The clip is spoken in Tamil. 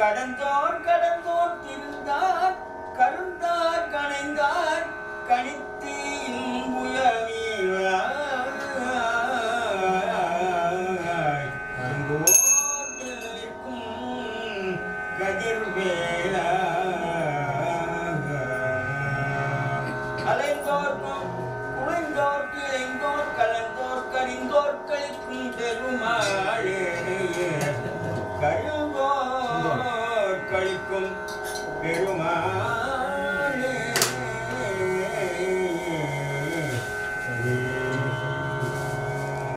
கடந்தோர் கடந்தோர் திருந்தார் கருந்தார் கணைந்தார் கணித்த கதிர்வேலா அலைந்தோர்க்கும் குழைந்தோர்க்கு இளைந்தோர் கலந்தோர் கரிந்தோர் கழிக்கும் பெருமாளே கழுவோர் கழிக்கும் பெருமாள்.